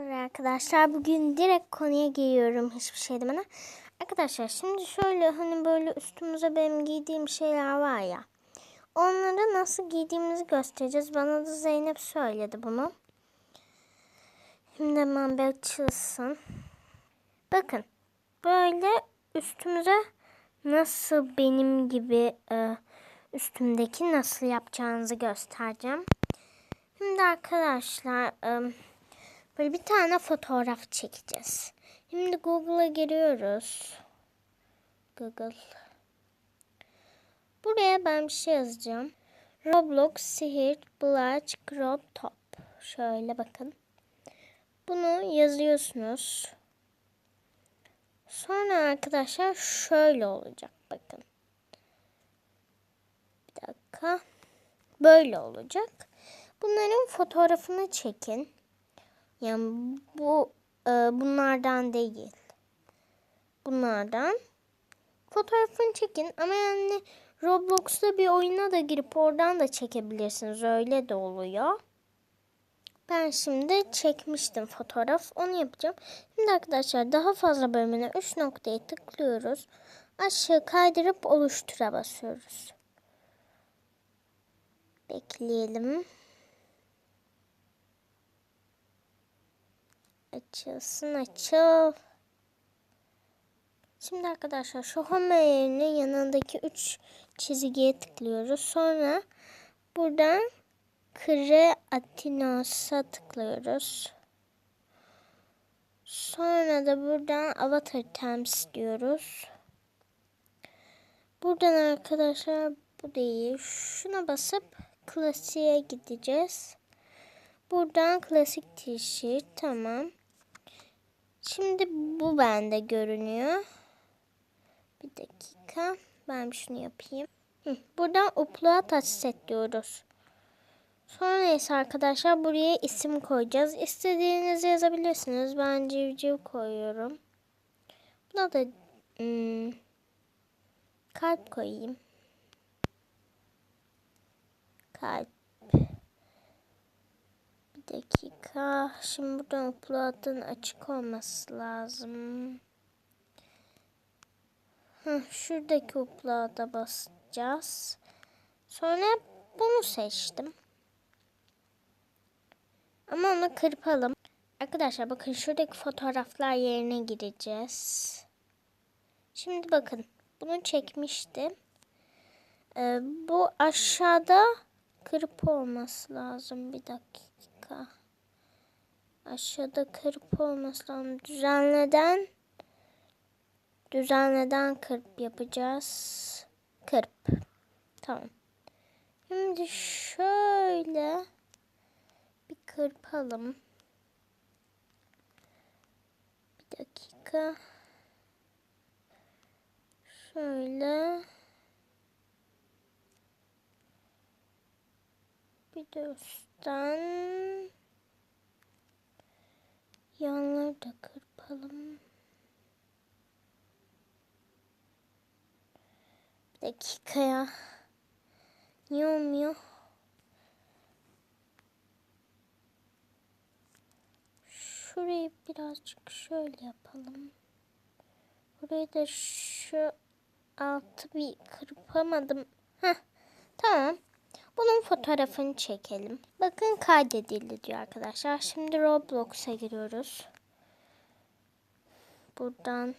Arkadaşlar bugün direkt konuya giriyorum hiçbir şey demeden. Arkadaşlar şimdi şöyle hani böyle üstümüze benim giydiğim şeyler var ya. Onları nasıl giydiğimizi göstereceğiz. Bana da Zeynep söyledi bunu. Şimdi hemen bir açılsın. Bakın böyle üstümüze nasıl benim gibi e, üstümdeki nasıl yapacağınızı göstereceğim. Şimdi arkadaşlar böyle bir tane fotoğraf çekeceğiz. Şimdi Google'a giriyoruz. Google. Buraya ben bir şey yazacağım. Roblox sihir blush crop top. Şöyle bakın. Bunu yazıyorsunuz. Sonra arkadaşlar şöyle olacak bakın. Bir dakika. Böyle olacak. Bunların fotoğrafını çekin. Yani bu e, bunlardan değil. Bunlardan. Fotoğrafını çekin ama yani Roblox'ta bir oyuna da girip oradan da çekebilirsiniz. Öyle de oluyor. Ben şimdi çekmiştim fotoğraf. Onu yapacağım. Şimdi arkadaşlar daha fazla bölümüne 3 noktaya tıklıyoruz. Aşağı kaydırıp oluştura basıyoruz. Bekleyelim. Açılsın açıl. Şimdi arkadaşlar şu home yerine yanındaki 3 çizgiye tıklıyoruz. Sonra buradan Kreatinos'a tıklıyoruz. Sonra da buradan Avatar Terms diyoruz. Buradan arkadaşlar bu değil. Şuna basıp klasiğe gideceğiz. Buradan klasik t-shirt tamam. Şimdi bu bende görünüyor. Bir dakika. Ben şunu yapayım. Hı, buradan upload set diyoruz. Sonra ise arkadaşlar buraya isim koyacağız. İstediğinizi yazabilirsiniz. Ben civciv koyuyorum. Buna da hmm, kalp koyayım. Kalp. Dakika. Şimdi buradan upload'ın açık olması lazım. Heh, şuradaki upload'a basacağız. Sonra bunu seçtim. Ama onu kırpalım. Arkadaşlar bakın şuradaki fotoğraflar yerine gireceğiz. Şimdi bakın bunu çekmiştim. Ee, bu aşağıda kırıp olması lazım. Bir dakika. Aşağıda kırıp olması lazım. Düzenleden düzenleden kırp yapacağız. Kırp. Tamam. Şimdi şöyle bir kırpalım. Bir dakika. Şöyle. Bir de üstten yanları da kırpalım. Bir dakika ya. Niye olmuyor? Şurayı birazcık şöyle yapalım. Burayı da şu altı bir kırpamadım. Heh, tamam. Bunun fotoğrafını çekelim. Bakın kaydedildi diyor arkadaşlar. Şimdi Roblox'a giriyoruz. Buradan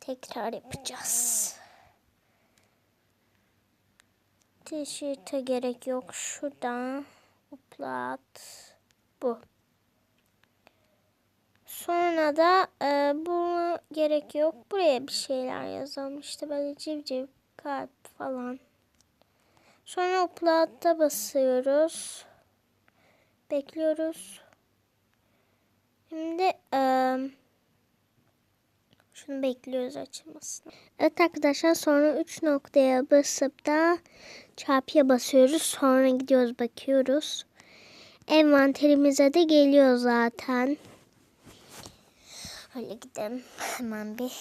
tekrar yapacağız. Tişörte gerek yok. Şuradan upload bu. Sonra da e, bunu gerek yok. Buraya bir şeyler yazalım. İşte böyle civciv, kalp falan. Sonra upload'a basıyoruz. Bekliyoruz. Şimdi e, şunu bekliyoruz açılmasını. Evet arkadaşlar sonra 3 noktaya basıp da çarpıya basıyoruz. Sonra gidiyoruz bakıyoruz. Envanterimize de geliyor zaten. Öyle gidelim. Hemen bir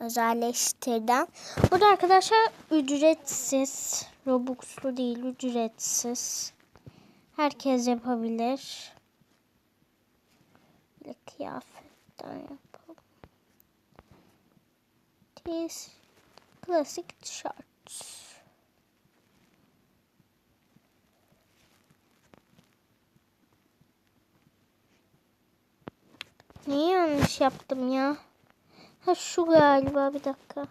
özelleştirden. Burada arkadaşlar ücretsiz. Robux'lu değil ücretsiz. Herkes yapabilir. Şöyle kıyafetten yapalım. This klasik shorts. Neyi yanlış yaptım ya? Ha şu galiba bir dakika.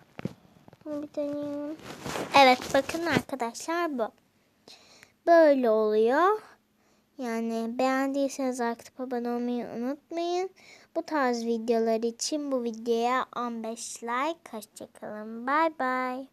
Bir deneyelim. Evet bakın arkadaşlar bu. Böyle oluyor. Yani beğendiyseniz artık abone olmayı unutmayın. Bu tarz videolar için bu videoya 15 like. Hoşçakalın. Bay bay.